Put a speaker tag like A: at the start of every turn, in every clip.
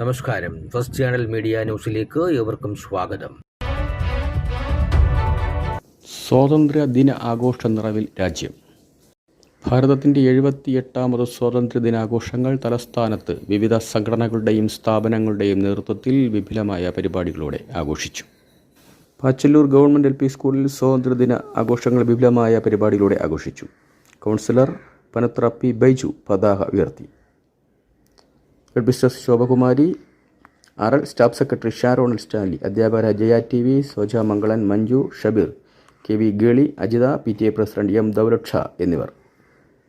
A: നമസ്കാരം. First channel media ന്യൂസിലേക്ക് ഏവർക്കും സ്വാഗതം.
B: സ്വാതന്ത്ര്യ ദിന ആഘോഷ നിറവിൽ രാജ്യം. ഭാരതത്തിന്റെ എഴുപത്തിയെട്ടാമത് സ്വാതന്ത്ര്യ ദിനാഘോഷങ്ങൾ തലസ്ഥാനത്ത് വിവിധ സംഘടനകളുടെയും സ്ഥാപനങ്ങളുടെയും നേതൃത്വത്തിൽ വിപുലമായ പരിപാടികളോടെ ആഘോഷിച്ചു. പാച്ചല്ലൂർ ഗവൺമെന്റ് എൽ പി സ്കൂളിൽ സ്വാതന്ത്ര്യദിന ആഘോഷങ്ങൾ വിപുലമായ പരിപാടികളോടെ ആഘോഷിച്ചു. കൗൺസിലർ പനത്ര പി ബൈജു പതാക ഉയർത്തി. Headmistress Shobhakumari R L staff secretary ഷാരോണൽ Stanley അധ്യാപകരായ Jaya T V Soja Mangalan Manju Shabeer K V Geli Ajitha P T A president M Daulath Shah എന്നിവർ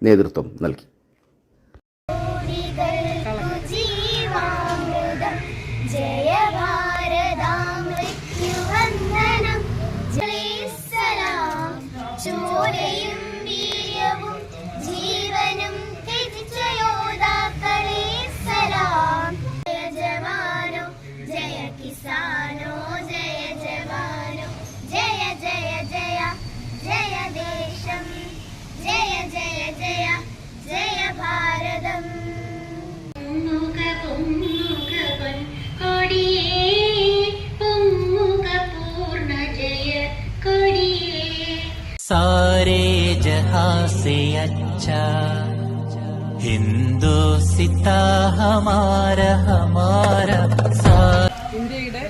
B: നേതൃത്വം നൽകി
C: ജീവനും
D: से अच्छा हिंदुस्ता हमारा हमारा सा
E: ഇന്ത്യയുടെ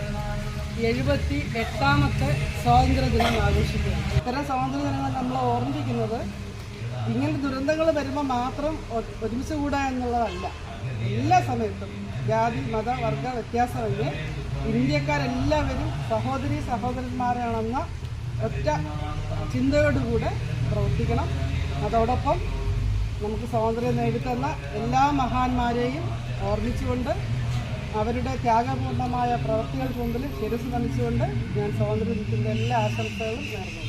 E: എഴുപത്തി എട്ടാമത്തെ സ്വാതന്ത്ര്യ ദിനം ആഘോഷിക്കുകയാണ് ഇത്തരം സ്വാതന്ത്ര്യ ദിനങ്ങൾ നമ്മൾ ഓർമ്മിപ്പിക്കുന്നത് ഇങ്ങനെ ദുരന്തങ്ങൾ വരുമ്പോൾ മാത്രം ഒ- ഒരുമിച്ച് കൂടുക എന്നുള്ളതല്ല എല്ലാ സമയത്തും ജാതി മത വർഗ വ്യത്യാസമന്യേ ഇന്ത്യക്കാരെല്ലാവരും സഹോദരി സഹോദരന്മാരാണെന്ന ഒറ്റ ചിന്തയോടുകൂടെ പ്രവർത്തിക്കണം അതോടൊപ്പം നമുക്ക് സ്വാതന്ത്ര്യം നേടിത്തന്ന എല്ലാ മഹാന്മാരെയും ഓർമ്മിച്ചുകൊണ്ട് അവരുടെ ത്യാഗപൂർണമായ പ്രവൃത്തികൾക്ക് മുമ്പിൽ ശിരസ് നമിച്ചുകൊണ്ട് ഞാൻ സ്വാതന്ത്ര്യത്തിന്റെ എല്ലാ ആശംസകളും നേർന്നു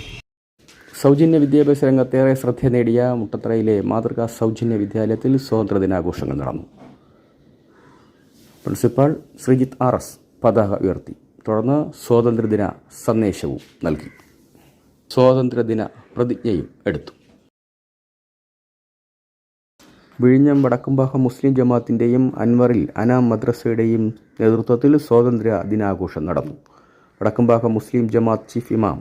B: സൗജന്യ വിദ്യാഭ്യാസ രംഗത്തേറെ ശ്രദ്ധ നേടിയ മുട്ടത്തറയിലെ മാതൃകാ സൗജന്യ വിദ്യാലയത്തിൽ സ്വാതന്ത്ര്യ ദിനാഘോഷങ്ങൾ നടന്നു. പ്രിൻസിപ്പാൾ ശ്രീജിത്ത് ആർ എസ് പതാക ഉയർത്തി. തുടർന്ന് സ്വാതന്ത്ര്യദിന സന്ദേശവും നൽകി. സ്വാതന്ത്ര്യദിന പ്രതിജ്ഞയും എടുത്തു. വിഴിഞ്ഞം വടക്കുംഭാഗം മുസ്ലിം ജമാഅത്തിന്റെയും അൻവറിൽ അനാം മദ്രസയുടെയും നേതൃത്വത്തിൽ സ്വാതന്ത്ര്യ ദിനാഘോഷം നടന്നു. വടക്കുംഭാഗം മുസ്ലിം ജമാഅത്ത് ചീഫ് ഇമാം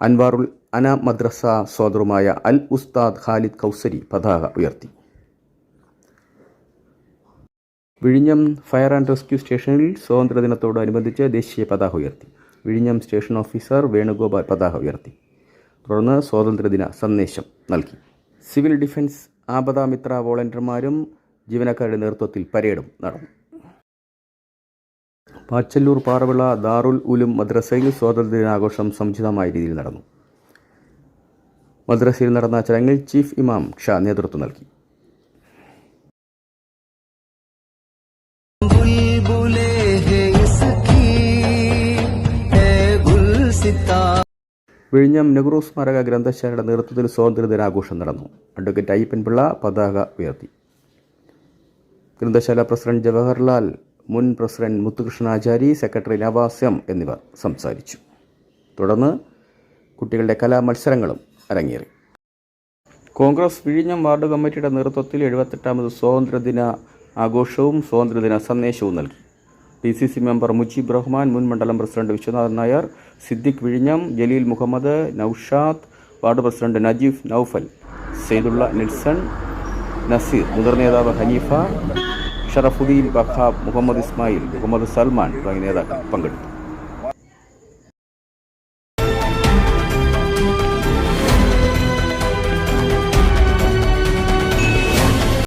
B: അൻവാറുൽ അനാം മദ്രസ സോദറുമായ അൽ ഉസ്താദ് ഖാലിദ് കൗസരി പതാക ഉയർത്തി. വിഴിഞ്ഞം ഫയർ ആൻഡ് റെസ്ക്യൂ സ്റ്റേഷനിൽ സ്വാതന്ത്ര്യ ദിനത്തോടനുബന്ധിച്ച് ദേശീയ പതാക ഉയർത്തി. വിഴിഞ്ഞം സ്റ്റേഷൻ ഓഫീസർ വേണുഗോപാൽ പതാക ഉയർത്തി. തുടർന്ന് സ്വാതന്ത്ര്യദിന സന്ദേശം നൽകി. സിവിൽ ഡിഫൻസ് ആപദാമിത്ര വോളണ്ടിയർമാരും ജീവനക്കാരുടെ നേതൃത്വത്തിൽ പരേഡും നടന്നു. പാച്ചല്ലൂർ പാറവിള ദാറുൽ ഉലും മദ്രസയിൽ സ്വാതന്ത്ര്യദിനാഘോഷം സമുചിതമായ രീതിയിൽ നടന്നു. മദ്രസയിൽ നടന്ന ചടങ്ങിൽ ചീഫ് ഇമാം ഷാ നേതൃത്വം നൽകി. വിഴിഞ്ഞം നെഹ്റു സ്മാരക ഗ്രന്ഥശാലയുടെ നേതൃത്വത്തിൽ സ്വാതന്ത്ര്യദിനാഘോഷം നടന്നു. അഡ്വക്കേറ്റ് അയ്യപ്പൻപിള്ള പതാക ഉയർത്തി. ഗ്രന്ഥശാല പ്രസിഡന്റ് ജവഹർലാൽ മുൻ president Muthukrishnachari secretary Navas M എന്നിവർ സംസാരിച്ചു. തുടർന്ന് കുട്ടികളുടെ കലാമത്സരങ്ങളും അരങ്ങേറി. കോൺഗ്രസ് വിഴിഞ്ഞം വാർഡ് കമ്മിറ്റിയുടെ നേതൃത്വത്തിൽ എഴുപത്തെട്ടാമത് സ്വാതന്ത്ര്യദിന ആഘോഷവും സ്വാതന്ത്ര്യദിന സന്ദേശവും നൽകി. D C C member Mujeeb Rahman മുൻ മണ്ഡലം പ്രസിഡന്റ് വിശ്വനാഥൻ നായർ സിദ്ദിഖ് വിഴിഞ്ഞം Jaleel Muhammad Noushad ward president Najeef Noufal Saidulla Nilson Naseer മുതിർന്ന നേതാവ് ഹനീഫ ഷറഫുദ്ദീൻ വഹാബ് മുഹമ്മദ് ഇസ്മായിൽ മുഹമ്മദ് സൽമാൻ തുടങ്ങിയ നേതാക്കൾ പങ്കെടുത്തു.